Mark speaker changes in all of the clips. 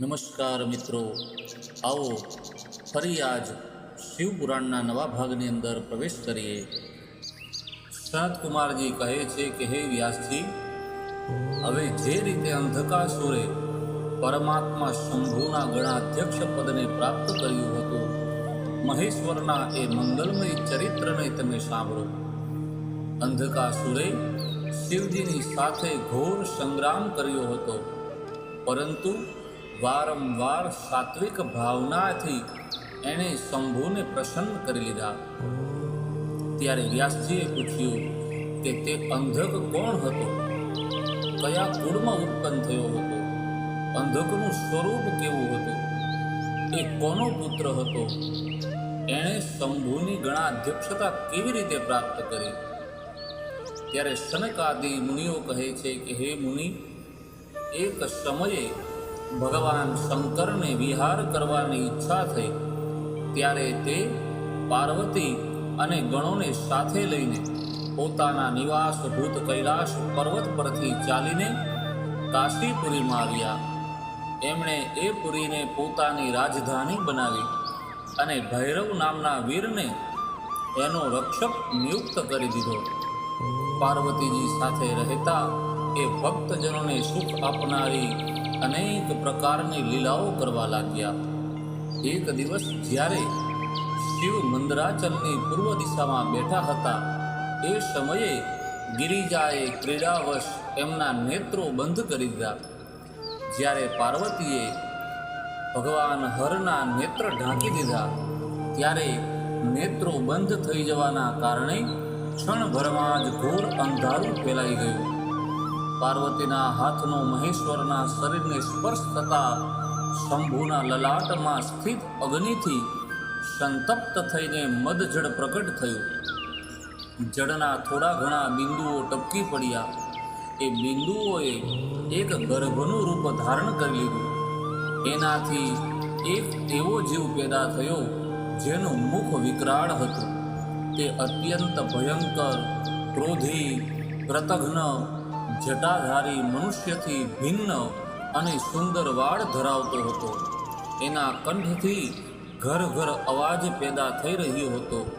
Speaker 1: નમસ્કાર મિત્રો. આવો ફરી આજ શિવપુરાણના નવા ભાગની અંદર પ્રવેશ કરીએ. સનત કુમારજી કહે છે કે, હે વ્યાસજી, હવે જે રીતે અંધકાસુરે પરમાત્મા શંભુના ગણાધ્યક્ષ પદને પ્રાપ્ત કર્યું હતું, મહેશ્વરના એ મંગલમય ચરિત્રને તમે સાંભળો. અંધકાસુરે શિવજીની સાથે ઘોર સંગ્રામ કર્યો હતો. પરંતુ વારંવાર સાત્વિક ભાવનાથી એણે શંભુને પ્રસન્ન કરી લીધા. ત્યારે વ્યાસજીએ પૂછ્યું કે તે અંધક કોણ હતો? કયા કુળમાં ઉત્પન્ન થયો હતો? અંધકનું સ્વરૂપ કેવું હતું? એ કોનો પુત્ર હતો? એણે શંભુની ગણાધ્યક્ષતા કેવી રીતે પ્રાપ્ત કરી? ત્યારે શનકાદિ મુનિઓ કહે છે કે, હે મુનિ, એક સમયે ભગવાન શંકરને વિહાર કરવાની ઈચ્છા થઈ, ત્યારે તે પાર્વતી અને ગણોને સાથે લઈને પોતાના નિવાસભૂત કૈલાશ પર્વત પરથી ચાલીને કાશીપુરીમાં આવ્યા. એમણે એ પુરીને પોતાની રાજધાની બનાવી અને ભૈરવ નામના વીરને એનો રક્ષક નિયુક્ત કરી દીધો. પાર્વતીજી સાથે રહેતા એ ભક્તજનોને સુખ આપનારી અનેક પ્રકારની લીલાઓ કરવા લાગ્યા. એક દિવસ જ્યારે શિવ મંદરાચલની પૂર્વ દિશામાં બેઠા હતા, એ સમયે ગિરિજાએ ક્રીડાવશ એમના નેત્રો બંધ કરી દીધા. જ્યારે પાર્વતીએ ભગવાન હરના નેત્ર ઢાંકી દીધા, ત્યારે નેત્રો બંધ થઈ જવાના કારણે ક્ષણભરમાં જ ઘોર અંધારું ફેલાઈ ગયું. પાર્વતીના હાથનો મહેશ્વરના શરીરને સ્પર્શ થતા શંભુના લલાટમાં સ્થિત અગ્નિથી સંતપ્ત થઈને મદજળ પ્રકટ થયું. જળના થોડા ઘણા બિંદુઓ ટપકી પડ્યા. એ બિંદુઓએ એક ગર્ભનું રૂપ ધારણ કરી લીધું. એનાથી એક એવો જીવ પેદા થયો જેનું મુખ વિકરાળ હતું. તે અત્યંત ભયંકર, ક્રોધી કૃતઘ્ન જટાધારી મનુષ્યથી ભિન્ન અને સુંદર વાળ ધરાવતો હતો. એના કંઠથી ઘર ઘર અવાજ પેદા થઈ રહ્યો હતો.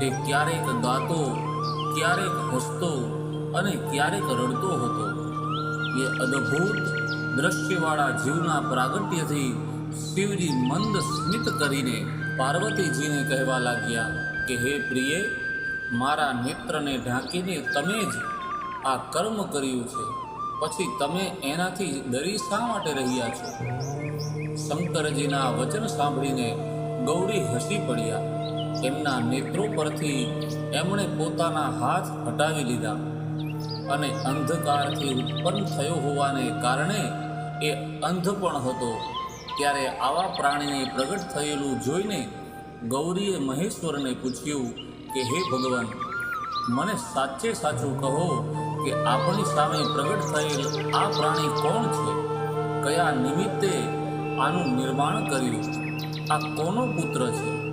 Speaker 1: તે ક્યારેક ગાતો, ક્યારેક હસતો અને ક્યારેક રડતો હતો. એ અદ્ભુત દ્રશ્યવાળા જીવના પ્રાગટ્યથી શિવજી મંદ સ્મિત કરીને પાર્વતીજીને કહેવા લાગ્યા કે, હે પ્રિય, મારા નેત્રને ઢાંકીને તમે જ આ કર્મ કર્યું છે. પછી તમે એનાથી ડરી શા માટે રહ્યા છો? શંકરજીના વચન સાંભળીને ગૌરી હસી પડ્યા. એમના નેત્રો પરથી એમણે પોતાના હાથ હટાવી લીધા અને અંધકારથી ઉત્પન્ન થયો હોવાને કારણે એ અંધ પણ હતો. ત્યારે આવા પ્રાણીને પ્રગટ થયેલું જોઈને ગૌરીએ મહેશ્વરને પૂછ્યું કે, હે ભગવાન, મને સાચે સાચું કહો કે આપણી સામે પ્રગટ થયેલ આ પ્રાણી કોણ છે? કયા નિમિત્તે આનું નિર્માણ કર્યું? આ કોનો પુત્ર છે?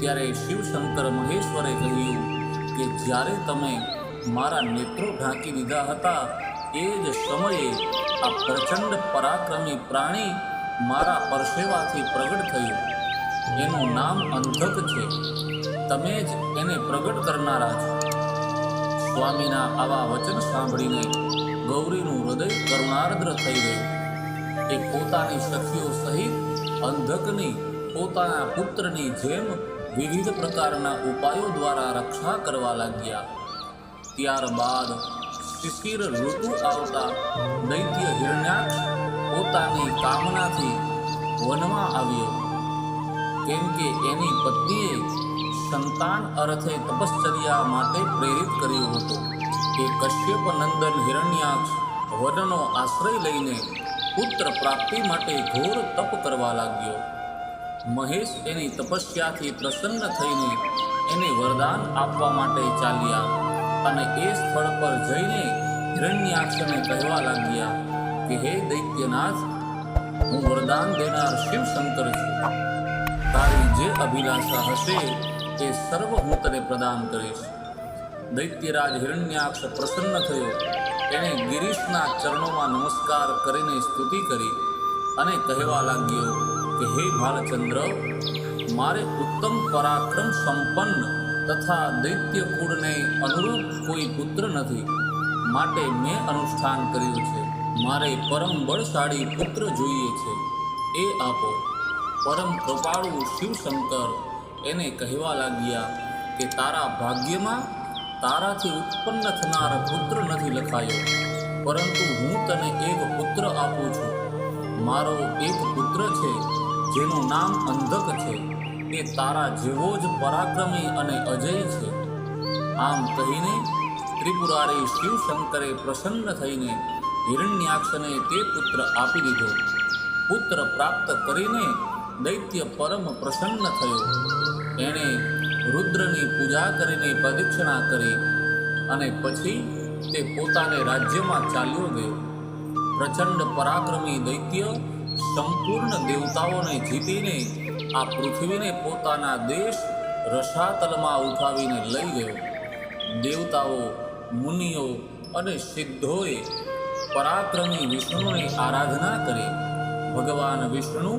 Speaker 1: ત્યારે શિવશંકર મહેશ્વરે કહ્યું કે જ્યારે તમે મારા નેત્રો ઢાંકી દીધા હતા, એ જ સમયે આ પ્રચંડ પરાક્રમી પ્રાણી મારા પરસેવાથી પ્રગટ થયું. એનું નામ અંધક છે. તમે જ એને પ્રગટ કરનારા છો. સ્વામીના આવા વચન સાંભળીને ગૌરીનું હૃદય કરુણાર્દ્ર થઈ ગયું. એ પોતાની સખીઓ સહિત અંધકની, પોતાના પુત્રની જેમ વિવિધ પ્રકારના ઉપાયો દ્વારા રક્ષા કરવા લાગ્યા. ત્યારબાદ શિશિર ઋતુ આવતા દૈત્ય હિરણ્યાક્ષ પોતાની કામનાથી વનમાં આવ્યો. કેમ કે એની પત્નીએ સંતાન અર્થે તપશ્ચર્યા માટે પ્રેરિત કર્યો હતો કે કશ્યપ નંદન હિરણ્યાક્ષ વનનો આશ્રય લઈને પુત્ર પ્રાપ્તિ માટે ઘોર તપ કરવા લાગ્યો. મહેશ એની તપસ્યાથી પ્રસન્ન થઈને એને વરદાન આપવા માટે ચાલ્યા અને એ સ્થળ પર જઈને હિરણ્યાક્ષને કહેવા લાગ્યા કે, હે દૈત્યનાથ, હું વરદાન દેનાર શિવ શંકર છું. તારી જે અભિલાષા હશે એ સર્વ હું તને પ્રદાન કરીશ દૈત્યરાજ હિરણ્યાક્ષ પ્રસન્ન થયો. તેણે ગિરીશના ચરણોમાં નમસ્કાર કરીને સ્તુતિ કરી અને કહેવા લાગ્યો કે, હે ભાલચંદ્ર મારે ઉત્તમ પરાક્રમ સંપન્ન તથા દૈત્ય કુળને અનુરૂપ કોઈ પુત્ર નથી. માટે મેં અનુષ્ઠાન કર્યું છે. મારે પરમ બળશાળી પુત્ર જોઈએ છે. એ આપો. પરમ કૃપાળુ શિવશંકર એને કહેવા લાગ્યા કે તારા ભાગ્યમાં તારાથી ઉત્પન્ન થનાર પુત્ર નથી લખાયો, પરંતુ હું તને એક પુત્ર આપું છું. મારો એક પુત્ર છે, જેનું નામ અંધક છે. એ તારા જેવો જ પરાક્રમી અને અજય છે. આમ કહીને ત્રિપુરારી શિવશંકરે પ્રસન્ન થઈને હિરણ્યાક્ષને તે પુત્ર આપી દીધો. પુત્ર પ્રાપ્ત કરીને દૈત્ય પરમ પ્રસન્ન થયો. એણે રુદ્રની પૂજા કરીને પ્રદક્ષિણા કરી અને પછી તે પોતાને રાજ્યમાં ચાલ્યો ગયો. પ્રચંડ પરાક્રમી દૈત્ય સંપૂર્ણ દેવતાઓને જીતીને આ પૃથ્વીને પોતાના દેશ રસાતલમાં ઉઠાવીને લઈ ગયો. દેવતાઓ, મુનિઓ અને સિદ્ધોએ પરાક્રમી વિષ્ણુની આરાધના કરી. ભગવાન વિષ્ણુ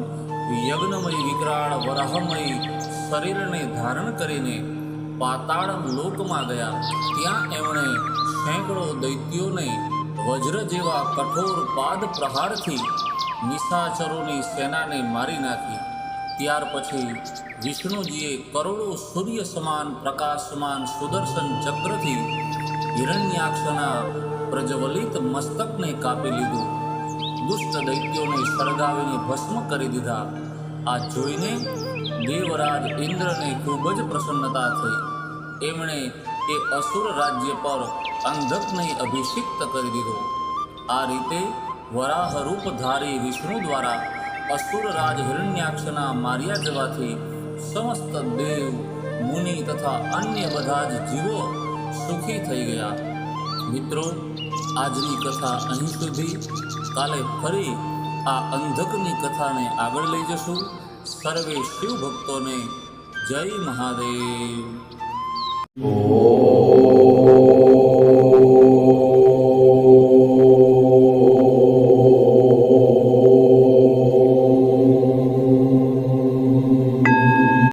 Speaker 1: યજ્ઞમય વિકરાળ વરાહમય શરીરને ધારણ કરીને પાતાળ લોકમાં ગયા. ત્યાં એમણે સેંકડો દૈત્યોને વજ્ર જેવા કઠોર પાદ પ્રહારથી નિશાચરોની સેનાને મારી નાખી. ત્યાર પછી વિષ્ણુજીએ કરોડો સૂર્ય સમાન, પ્રકાશમાન સુદર્શન ચક્રથી હિરણ્યાક્ષના પ્રજ્વલિત મસ્તકને કાપી લીધું. દુષ્ટ દૈત્યોને સળગાવીને ભસ્મ કરી દીધા. આ જોઈને દેવરાજ ઇન્દ્રને ખૂબ જ પ્રસન્નતા થઈ. એમણે એ અસુર રાજ્ય પર અંધકને અભિષિક્ત કરી દીધો. આ રીતે વરાહ રૂપધારી વિષ્ણુ દ્વારા અસુર રાજ હિરણ્યાક્ષના માર્યા જવાથી સમસ્ત દેવ, મુનિ તથા અન્ય બધા જ જીવો સુખી થઈ ગયા. મિત્રો, આજની કથા અહીં સુધી. કાલે ફરી આ અંધકની કથાને આગળ લઈ જશું. સર્વે શિવ ભક્તોને જય મહાદેવ.
Speaker 2: ॐ